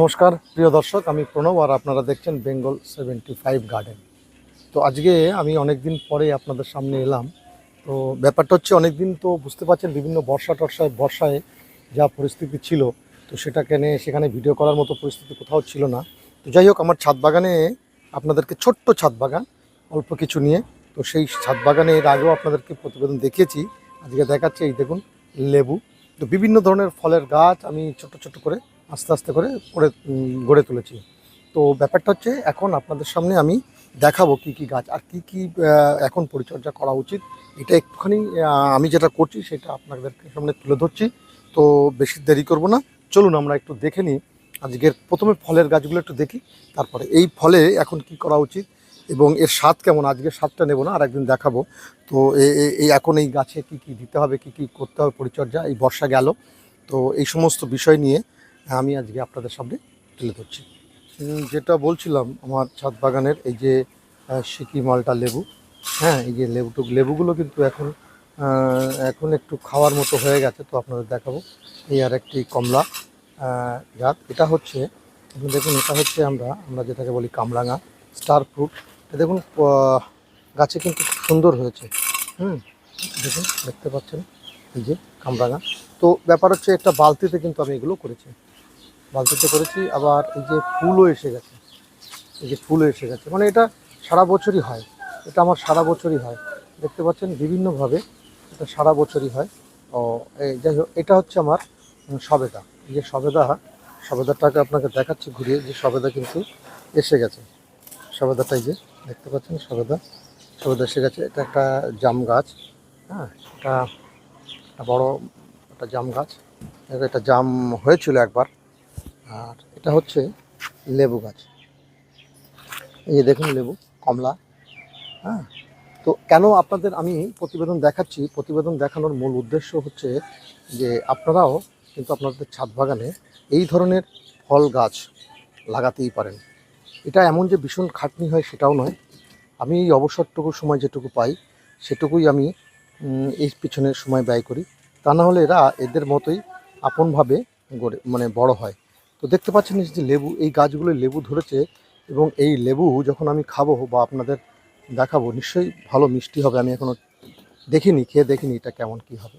নমস্কার, প্রিয় দর্শক, আমি প্রণব আর আপনারা দেখছেন বেঙ্গল সেভেন্টি ফাইভ গার্ডেন। তো আজকে আমি অনেক দিন পরে আপনাদের সামনে এলাম। তো ব্যাপারটা হচ্ছে অনেক দিন তো বুঝতে পারছেন বিভিন্ন বর্ষা টর্ষায়, বর্ষায় যা পরিস্থিতি ছিল, তো সেটা কেনে সেখানে ভিডিও করার মতো পরিস্থিতি কোথাও ছিল না। তো যাই হোক, আমার ছাদ বাগানে আপনাদেরকে ছোট্ট ছাদ বাগান, অল্প কিছু নিয়ে, তো সেই ছাদ বাগানে এর আগেও আপনাদেরকে প্রতিবেদন দেখিয়েছি। আজকে দেখাচ্ছে, এই দেখুন, লেবু। তো বিভিন্ন ধরনের ফলের গাছ আমি ছোট ছোট করে আস্তে আস্তে করে করে গড়ে তুলেছি। তো ব্যাপারটা হচ্ছে, এখন আপনাদের সামনে আমি দেখাবো কি কি গাছ, আর কি কি এখন পরিচর্যা করা উচিত। এটা একটুখানি আমি যেটা করছি সেটা আপনাদের সামনে তুলে ধরছি। তো বেশি দেরি করব না। চলুন আমরা একটু দেখে নিই। আজকের প্রথমে ফলের গাছগুলো একটু দেখি, তারপরে এই ফলে এখন কি করা উচিত এবং এর স্বাদ কেমন? আজকে স্বাদটা নেব না, আর একদিন দেখাবো। তো এই এখন এই গাছে কি কি দিতে হবে, কি কি করতে হবে পরিচর্যা? এই বর্ষা গেল, তো এই সমস্ত বিষয় নিয়ে আমি আজকে আপনাদের সামনে তুলে ধরছি। যেটা বলছিলাম, আমার ছাদ বাগানের এই যে সিকি মালটা লেবু হ্যাঁ এই যে লেবুটুক লেবুগুলো কিন্তু এখন এখন একটু খাওয়ার মতো হয়ে গেছে, তো আপনাদের দেখাবো। এই আর একটি কমলা জাত এটা হচ্ছে, আপনি দেখুন, এটা হচ্ছে আমরা আমরা যেটাকে বলি কামরাঙা, স্টার ফ্রুট। এটা দেখুন গাছে কিন্তু সুন্দর হয়েছে। হুম, দেখুন, দেখতে পাচ্ছেন, এই যে কামরাঙা। তো ব্যাপার হচ্ছে, একটা বালতিতে কিন্তু আমি এগুলো করেছি। বালতিতে করেছি, আবার এই যে ফুলও এসে গেছে। এই যে ফুলও এসে গেছে। মানে এটা সারা বছরই হয়। এটা আমার সারা বছরই হয়। দেখতে পাচ্ছেন বিভিন্নভাবে এটা সারা বছরই হয়। ও যাই হোক, এটা হচ্ছে আমার সবেদা। এই যে সবেদা, সবেদাটাকে আপনাকে দেখাচ্ছি ঘুরিয়ে যে সবেদা কিন্তু এসে গেছে। সবেদাটা এই যে, দেখতে পাচ্ছেন সবেদা। সবেদা এসে গেছে। এটা একটা জাম গাছ। হ্যাঁ এটা একটা বড় একটা জাম গাছ। এটা জাম হয়েছিল একবার। আর এটা হচ্ছে লেবু গাছ। এই যে দেখুন লেবু, কমলা হ্যাঁ? তো কেন আপনাদের আমি প্রতিবেদন দেখাচ্ছি? প্রতিবেদন দেখানোর মূল উদ্দেশ্য হচ্ছে যে আপনারাও কিন্তু আপনাদের ছাদ বাগানে এই ধরনের ফল গাছ লাগাতেই পারেন। এটা এমন যে ভীষণ খাটনি হয় সেটাও নয়। আমি এই অবসরটুকু সময় যেটুকু পাই, সেটুকুই আমি এই পিছনে সময় ব্যয় করি। তা না হলে এরা এদের মতোই আপনভাবে গড়ে মানে বড় হয়। তো দেখতে পাচ্ছেন যে লেবু, এই গাছগুলোয় লেবু ধরেছে এবং এই লেবু যখন আমি খাব বা আপনাদের দেখাবো, নিশ্চয়ই ভালো মিষ্টি হবে। আমি এখনও দেখিনি, খেয়ে দেখিনি এটা কেমন কি হবে।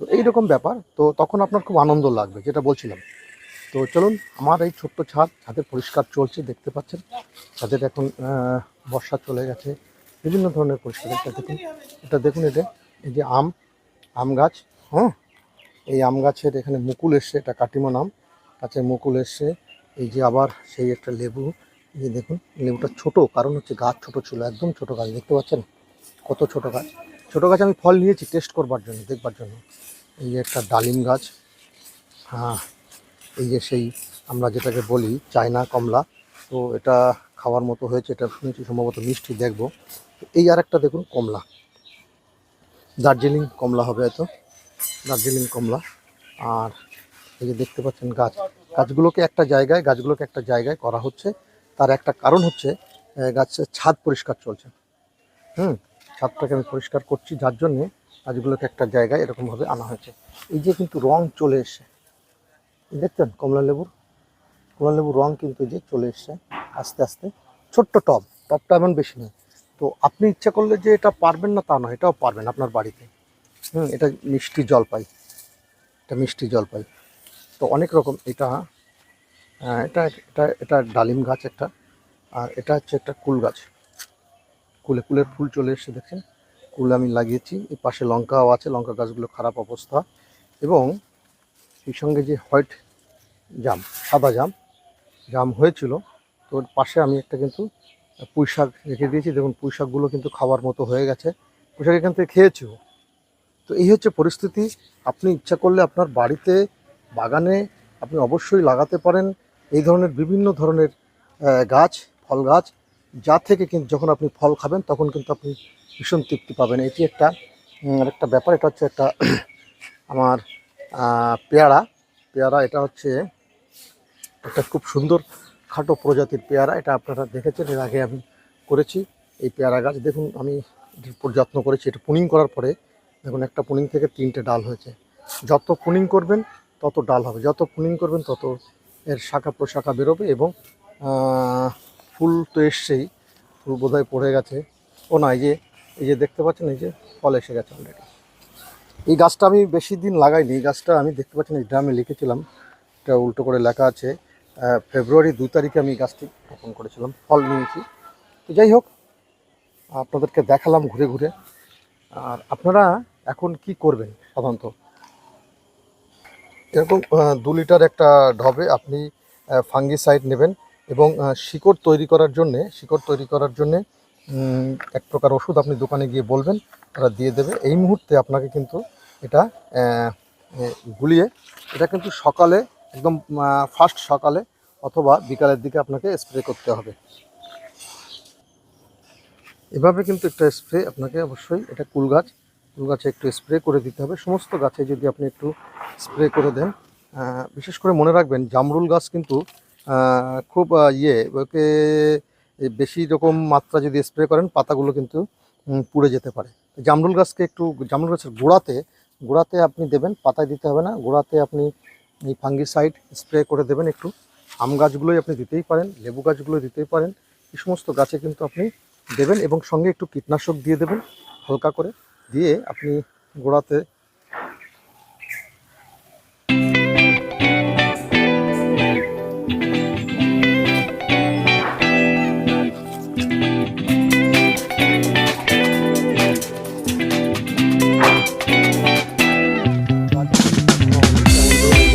তো এইরকম ব্যাপার। তো তখন আপনার খুব আনন্দ লাগবে, যেটা বলছিলাম। তো চলুন, আমার এই ছোট্ট ছাদ ছাদের পরিষ্কার চলছে, দেখতে পাচ্ছেন। ছাদের এখন বর্ষা চলে গেছে। বিভিন্ন ধরনের পরিষ্কার এটা দেখুন। এটা দেখুন, এটা, এই যে আম আম গাছ হ্যাঁ? এই আম গাছের এখানে মুকুল এসছে, এটা কাটিমন আম গাছে মুকুল এসছে। এই যে আবার সেই একটা লেবু। যে দেখুন, লেবুটা ছোট, কারণ হচ্ছে গাছ ছোট ছিল, একদম ছোট গাছ, দেখতে পাচ্ছেন? কত ছোট গাছ। ছোট গাছ আমি ফল নিয়েছি টেস্ট করবার জন্য, দেখবার জন্য। এই যে একটা ডালিম গাছ। হ্যাঁ এই যে সেই আমরা যেটাকে বলি চায়না কমলা। তো এটা খাওয়ার মতো হয়েছে, এটা শুনেছি সম্ভবত মিষ্টি, দেখব। এই আর একটা দেখুন, কমলা। দার্জিলিং কমলা হবে হয়তো। দার্জিলিং কমলা। আর এই যে দেখতে পাচ্ছেন গাছ, গাছগুলোকে একটা জায়গায়, গাছগুলোকে একটা জায়গায় করা হচ্ছে। তার একটা কারণ হচ্ছে গাছের ছাদ পরিষ্কার চলছে। হুম, ছাদটাকে আমি পরিষ্কার করছি, যার জন্যে গাছগুলোকে একটা জায়গায় এরকমভাবে আনা হয়েছে। এই যে কিন্তু রং চলে এসছে। দেখছেন কমলা লেবুর কমলা লেবুর রং কিন্তু এই যে চলে এসছে আস্তে আস্তে। ছোট্ট টব, টবটা এমন বেশি নেই তো আপনি ইচ্ছা করলে যে এটা পারবেন না তা নয়, এটাও পারবেন আপনার বাড়িতে। হুম, এটা মিষ্টি জলপাই, এটা মিষ্টি জলপাই। তো অনেক রকম এটা এটা এটা এটা ডালিম গাছ একটা, আর এটা হচ্ছে একটা কুল গাছ। কুলে, কুলের ফুল চলে এসে দেখছেন? কুল আমি লাগিয়েছি এর পাশে লঙ্কাও আছে, লঙ্কা গাছগুলো খারাপ অবস্থা। এবং এই সঙ্গে যে হোয়াইট জাম, সাদা জাম জাম হয়েছিল, তো ওর পাশে আমি একটা কিন্তু পুঁই শাক রেখে দিয়েছি। দেখুন, পুঁই শাকগুলো কিন্তু খাওয়ার মতো হয়ে গেছে। পুঁই শাক এখান থেকে খেয়েছিও তো এই হচ্ছে পরিস্থিতি। আপনি ইচ্ছা করলে আপনার বাড়িতে বাগানে আপনি অবশ্যই লাগাতে পারেন। এই ধরনের বিভিন্ন ধরনের গাছ, ফল গাছ, যা থেকে কিন্তু যখন আপনি ফল খাবেন, তখন কিন্তু আপনি ভীষণ তৃপ্তি পাবেন। এটি একটা একটা ব্যাপার, এটা হচ্ছে একটা আমার পেয়ারা। পেয়ারা এটা হচ্ছে একটা খুব সুন্দর খাটো প্রজাতির পেয়ারা। এটা আপনারা দেখেছেন, এর আগে আমি করেছি এই পেয়ারা গাছ। দেখুন, আমি যত্ন করেছি। এটা পুনিং করার পরে, দেখুন, একটা পুনিং থেকে তিনটে ডাল হয়েছে। যত পুনিং করবেন তত ডাল হবে। যত পুনিং করবেন, তত এর শাখা প্রশাখা বেরোবে এবং ফুল তো এসছেই, ফুল বোধহয় পড়ে গেছে। ও না, এই যে এই যে দেখতে পাচ্ছেন, এই যে ফল এসে গেছে অলরেডি এই গাছটা আমি বেশি দিন লাগাইনি, এই গাছটা আমি দেখতে পাচ্ছেন, এই ড্রামে লিখেছিলাম। এটা উল্টো করে লেখা আছে ফেব্রুয়ারি দু তারিখে আমি গাছটি রোপণ করেছিলাম, ফল নিয়েছি। তো যাই হোক, আপনাদেরকে দেখালাম ঘুরে ঘুরে। আর আপনারা এখন কি করবেন সাধারণত? এরকম দু লিটার একটা ঢবে আপনি ফাঙ্গিসাইড নেবেন এবং শিকড় তৈরি করার জন্যে, শিকড় তৈরি করার জন্যে এক প্রকার ওষুধ আপনি দোকানে গিয়ে বলবেন তারা দিয়ে দেবে। এই মুহূর্তে আপনাকে কিন্তু এটা গুলিয়ে, এটা কিন্তু সকালে, একদম ফার্স্ট সকালে অথবা বিকালের দিকে আপনাকে স্প্রে করতে হবে। এভাবে কিন্তু একটা স্প্রে আপনাকে অবশ্যই, এটা কুল গাছ গাছে একটু স্প্রে করে দিতে হবে। সমস্ত গাছে যদি আপনি একটু স্প্রে করে দেন বিশেষ করে মনে রাখবেন জামরুল গাছ কিন্তু খুব ইয়ে ওকে বেশি রকম মাত্রা যদি স্প্রে করেন, পাতাগুলো কিন্তু পুড়ে যেতে পারে। জামরুল গাছকে একটু, জামরুল গাছের গোড়াতে গোড়াতে আপনি দেবেন, পাতায় দিতে হবে না, গোড়াতে আপনি এই ফাঙ্গিসাইড স্প্রে করে দেবেন একটু। আম গাছগুলোই আপনি দিতেই পারেন, লেবু গাছগুলো দিতেই পারেন। এই সমস্ত গাছে কিন্তু আপনি দেবেন এবং সঙ্গে একটু কীটনাশক দিয়ে দেবেন, হালকা করে। দিয়ে আপনি গোড়াতে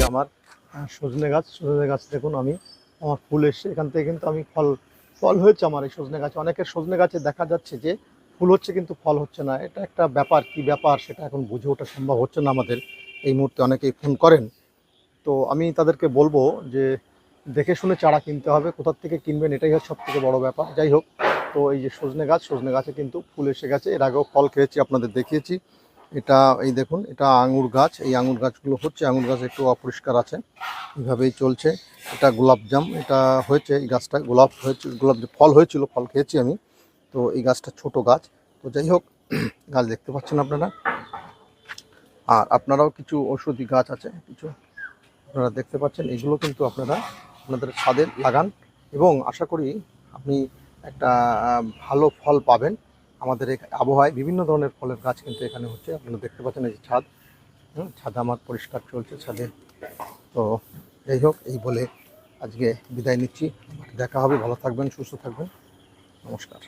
আমার সজনে গাছ সজনে গাছ দেখুন আমি, আমার ফুল এসছে। এখান থেকে কিন্তু আমি ফল ফল হয়েছে আমার এই সজনে গাছে। অনেকের সজনে গাছে দেখা যাচ্ছে যে ফুল হচ্ছে কিন্তু ফল হচ্ছে না। এটা একটা ব্যাপার। কি ব্যাপার সেটা এখন বুঝে ওঠা সম্ভব হচ্ছে না আমাদের। এই মুহূর্তে অনেকেই ফোন করেন। তো আমি তাদেরকে বলব যে, দেখে শুনে চারা কিনতে হবে। কোথার থেকে কিনবেন এটাই হচ্ছে সব থেকে বড় ব্যাপার। যাই হোক, তো এই যে সজনে গাছ, সজনে গাছে কিন্তু ফুল এসে গেছে। এর আগেও ফল খেয়েছি, আপনাদের দেখিয়েছি। এটা, এই দেখুন, এটা আঙুর গাছ। এই আঙুর গাছগুলো হচ্ছে, আঙুর গাছ একটু অপরিষ্কার আছে। এইভাবেই চলছে। এটা গোলাপ জাম এটা হয়েছে, এই গাছটা গোলাপ হয়েছে, গোলাপ ফল হয়েছিল, ফল খেয়েছি আমি। তো এই গাছটা ছোট গাছ। তো যাই হোক, গাছ দেখতে পাচ্ছেন আপনারা। আর আপনারাও কিছু ঔষধি গাছ আছে, কিছু আপনারা দেখতে পাচ্ছেন। এগুলো কিন্তু আপনারা আপনাদের ছাদে লাগান এবং আশা করি আপনি একটা ভালো ফল পাবেন। আমাদের আবহাওয়ায় বিভিন্ন ধরনের ফলের গাছ কিন্তু এখানে হচ্ছে। আপনারা দেখতে পাচ্ছেন এই যে ছাদ। ছাদ আমার পরিষ্কার চলছে ছাদে। তো যাই হোক, এই বলে আজকে বিদায় নিচ্ছি। দেখা হবে, ভালো থাকবেন, সুস্থ থাকবেন। নমস্কার।